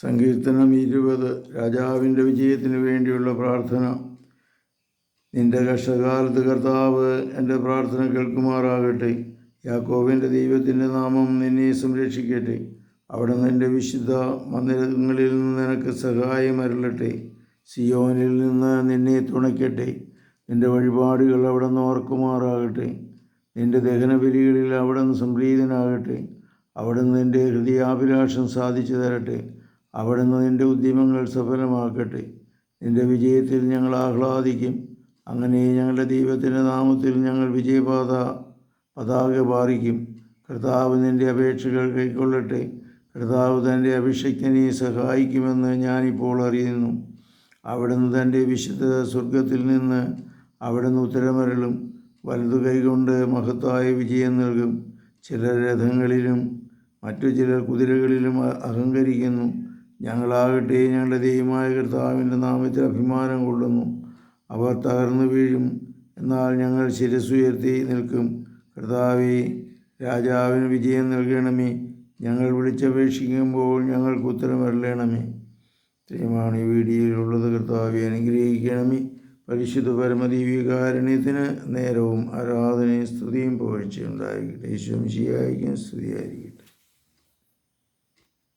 സങ്കീർത്തനം ഇരുപത് രാജാവിന്റെ വിജയത്തിന് വേണ്ടിയുള്ള പ്രാർത്ഥന. നിന്റെ കഷ്ടകാലത്ത് കർത്താവ് എന്റെ പ്രാർത്ഥന കേൾക്കുമാറാകട്ടെ. യാക്കോവിന്റെ ദൈവത്തിന്റെ നാമം നിന്നെ സംരക്ഷിക്കട്ടെ. അവിടെ നിന്റെ വിശുദ്ധ മന്ദിരങ്ങളിൽ നിന്ന് നിനക്ക് സഹായം അരുളട്ടെ. സിയോനിൽ നിന്ന് നിന്നെ തുണയ്ക്കട്ടെ. നിന്റെ വഴിപാടുകൾ അവിടെ നിന്ന് ഓർക്കുമാറാകട്ടെ. നിന്റെ ദഹനബലികളിൽ അവിടെ നിന്ന് സംപ്രീതനാകട്ടെ. അവിടെ നിന്ന് നിന്റെ ഹൃദയാഭിലാഷം സാധിച്ചു തരട്ടെ. അവിടെ നിന്ന് നിന്റെ ഉദ്യമങ്ങൾ സഫലമാക്കട്ടെ. നിന്റെ വിജയത്തിൽ ഞങ്ങൾ ആഹ്ലാദിക്കും. അങ്ങനെ ഞങ്ങളുടെ ദൈവത്തിന്റെ നാമത്തിൽ ഞങ്ങൾ വിജയപാത പതാക പാറിക്കും. കർത്താവ് നിന്റെ അപേക്ഷകൾ കൈക്കൊള്ളട്ടെ. കർത്താവ് തന്റെ അഭിഷക്തനെ സഹായിക്കുമെന്ന് ഞാനിപ്പോൾ അറിയുന്നു. അവിടുന്ന് തന്റെ വിശുദ്ധ സ്വർഗത്തിൽ നിന്ന് അവിടുന്ന് ഉത്തരമരളും. വലതു കൈകൊണ്ട് മഹത്തായ വിജയം നൽകും. ചില രഥങ്ങളിലും മറ്റു ചില കുതിരകളിലും അഹങ്കരിക്കുന്നു. ഞങ്ങളാകട്ടെ ഞങ്ങളുടെ ദൈവമായ കർത്താവിന്റെ നാമത്തിൽ അഭിമാനം കൊള്ളുന്നു. അവർ തകർന്നു വീഴും. എന്നാൽ ഞങ്ങൾ ശിരസുയർത്തി നിൽക്കും. കർത്താവെ രാജാവിന് വിജയം നൽകണമേ. ഞങ്ങൾ വിളിച്ചപേക്ഷിക്കുമ്പോൾ ഞങ്ങൾക്ക് ഉത്തരം ഉത്തരമരളണമേ ഇത്രയുമാണ് ഈ വീഡിയോയിലുള്ളത് കർത്താവെ അനുഗ്രഹിക്കണമേ. പരിശുദ്ധ പരമദീവികാരുണ്യത്തിന് നേരവും ആരാധനയും സ്തുതിയും പുകഴ്ചയും ഉണ്ടായിരിക്കട്ടെ. യേശുവും ശിയായിരിക്കും സ്തുതിയായിരിക്കട്ടെ.